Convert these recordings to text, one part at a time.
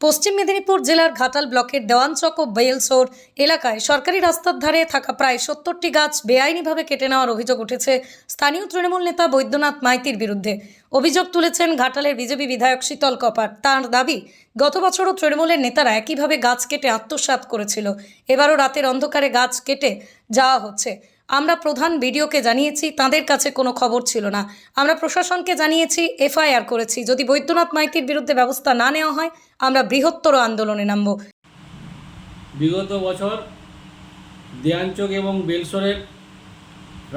পশ্চিম মেদিনীপুর জেলার ঘাটাল ব্লকের দেওয়ানচক ও বেলসোর এলাকায় সরকারি রাস্তার ধারে থাকা প্রায় সত্তরটি গাছ বেআইনিভাবে কেটে নেওয়ার অভিযোগ উঠেছে স্থানীয় তৃণমূল নেতা বৈদ্যনাথ মাইতির বিরুদ্ধে। অভিযোগ তুলেছেন ঘাটালের বিজেপি বিধায়ক শীতল কপার তাঁর দাবি, গত বছরও তৃণমূলের নেতারা একইভাবে গাছ কেটে আত্মসাৎ করেছিল। এবারও রাতের অন্ধকারে গাছ কেটে যাওয়া হচ্ছে। আমরা প্রধান বিডিওকে জানিয়েছি, তাদের কাছে কোনো খবর ছিল না। আমরা প্রশাসনকে জানিয়েছি, এফআইআর করেছি। যদি বৈদ্যনাথ মাইতির বিরুদ্ধে ব্যবস্থা না নেওয়া হয়, আমরা বৃহত্তর আন্দোলনে নামব। বিগত বছর দেয়ানচক এবং বেলসরের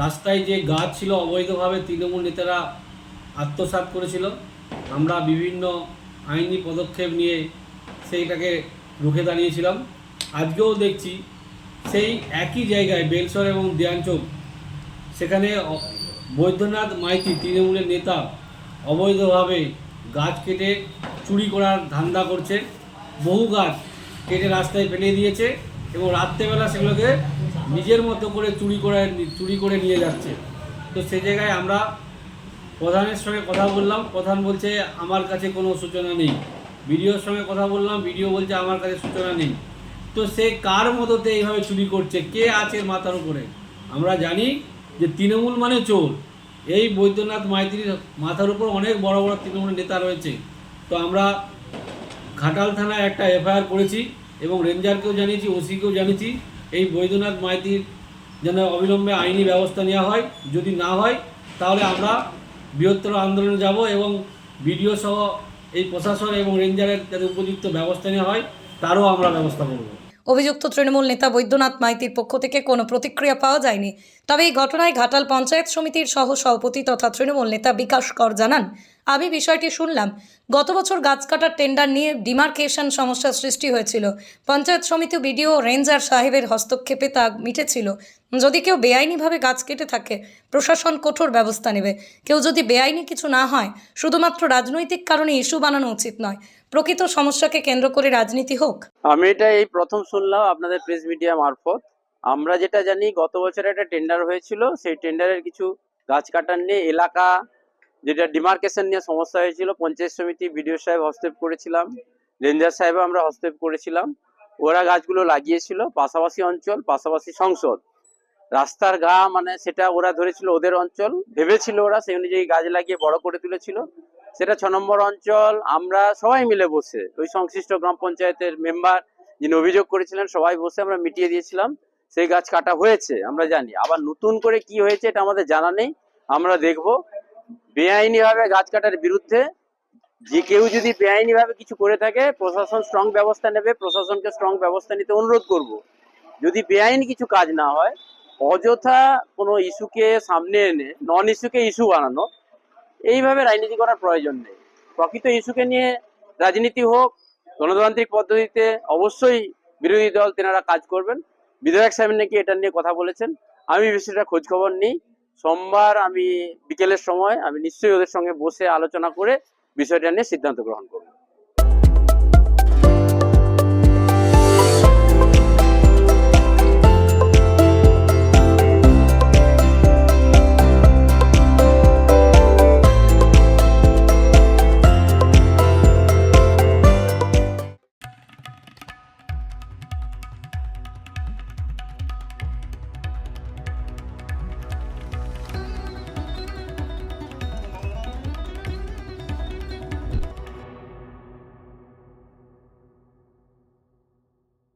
রাস্তায় যে গাছ ছিল, অবৈধভাবে তৃণমূল নেতারা আত্মসাৎ করেছিল, আমরা বিভিন্ন আইনি পদক্ষেপ নিয়ে সেইটাকে রুখে দাঁড়িয়েছিলাম। আজকেও দেখছি সেই একই জায়গায় বেলসর এবং দেয়ানচক, সেখানে বৈদ্যনাথ মাইতি তৃণমূলের নেতা অবৈধভাবে গাছ কেটে চুরি করার ধান্দা করছে। বহু গাছ কেটে রাস্তায় ফেলে দিয়েছে এবং রাত্রেবেলা সেগুলোকে নিজের মতো করে চুরি করে চুরি করে নিয়ে যাচ্ছে। তো সে জায়গায় আমরা প্রধানের সঙ্গে কথা বললাম। প্রধান বলছে, আমার কাছে কোনো সূচনা নেই। বিডিওর সঙ্গে কথা বললাম। বিডিও বলছে, আমার কাছে সূচনা নেই। তো সে কার মদতে এইভাবে চুরি করছে? কে আছে মাথার উপরে? আমরা জানি যে তৃণমূল মানে চোর। এই বৈদ্যনাথ মাইতির মাথার উপর অনেক বড় বড় তৃণমূল নেতা রয়েছে। তো আমরা ঘাটাল থানায় একটা এফআইআর করেছি এবং রেঞ্জারকেও জানিয়েছি, ওসিকেও জানিয়েছি। এই বৈদ্যনাথ মাইতির যেন অবিলম্বে আইনি ব্যবস্থা নেওয়া হয়। যদি না হয়, তাহলে আমরা বৃহত্তর আন্দোলনে যাব এবং বিডিও সহ এই প্রশাসন এবং রেঞ্জারের যাতে উপযুক্ত ব্যবস্থা নেওয়া হয়। তারও আমরা ব্যবস্থা করব। অভিযুক্ত তৃণমূল নেতা বৈদ্যনাথ মাইতির পক্ষ থেকে কোনো প্রতিক্রিয়া পাওয়া যায়নি। তবে এই ঘটনায় ঘাটাল পঞ্চায়েত সমিতির সহ সভাপতি তথা তৃণমূল নেতা বিকাশ কর জানান, আমি বিষয়টি শুনলাম। গত বছর গাছ কাটার টেন্ডার নিয়ে ডিমার্কেশন সমস্যার সৃষ্টি হয়েছিল। পঞ্চায়েত সমিতি বিডিও রেঞ্জার সাহেবের হস্তক্ষেপে তা মিটেছিল। যদি কেউ বেআইনিভাবে গাছ কেটে থাকে, প্রশাসন কঠোর ব্যবস্থা নেবে। কেউ যদি বেআইনি কিছু না হয়, শুধুমাত্র রাজনৈতিক কারণে ইস্যু বানানো উচিত নয়। প্রকৃত সমস্যাকে কেন্দ্র করে রাজনীতি হোক? আমি এটা এই প্রথম শুনলাম আপনাদের প্রেস মিডিয়া মারফত। আমরা যেটা জানি, গত বছর একটা টেন্ডার হয়েছিল। সেই টেন্ডারের কিছু গাছ কাটার নিয়ে এলাকা যেটা ডিমার্কেশন নিয়ে সমস্যা হয়েছিল, পঞ্চায়েত সমিতি বিডিও সাহেব হস্তক্ষেপ করেছিলাম, রেঞ্জার সাহেব আমরা হস্তক্ষেপ করেছিলাম। ওরা গাছগুলো লাগিয়েছিল, পাশাপাশি অঞ্চল, পাশাপাশি সংসদ। রাস্তার গা মানে সেটা ওরা ধরেছিল ওদের অঞ্চল। ভেবেছিল ওরা সেই অনুযায়ী গাছ লাগিয়ে বড় করে তুলেছিল। সেটা ছ নম্বর অঞ্চল। আমরা সবাই মিলে বসে, ওই সংশ্লিষ্ট গ্রাম পঞ্চায়েতের মেম্বার যিনি অভিযোগ করেছিলেন, সবাই বসে আমরা মিটিয়ে দিয়েছিলাম। সেই গাছ কাটা হয়েছে, আমরা জানি। আবার নতুন করে কি হয়েছে এটা আমাদের জানা নেই। আমরা দেখব। বেআইনি ভাবে গাছ কাটার বিরুদ্ধে যে কেউ যদি বেআইনি ভাবে কিছু করে থাকে, প্রশাসন স্ট্রং ব্যবস্থা নেবে, প্রশাসনকে স্ট্রং ব্যবস্থা নিতে অনুরোধ করব। যদি বেআইনি কিছু কাজ না হয়, অযথা কোনো ইস্যুকে সামনে এনে নন ইস্যুকে ইস্যু বানানো এইভাবে রাজনীতি করার প্রয়োজন নেই। প্রকৃত ইস্যুকে নিয়ে রাজনীতি হোক, গণতান্ত্রিক পদ্ধতিতে অবশ্যই বিরোধী দল তেনারা কাজ করবেন। বিধায়ক সাহেব নাকি এটা নিয়ে কথা বলেছেন। আমি বিষয়টা খোঁজখবর নিই। সোমবার আমি বিকেলের সময় আমি নিশ্চয়ই ওদের সঙ্গে বসে আলোচনা করে বিষয়টা নিয়ে সিদ্ধান্ত গ্রহণ করব।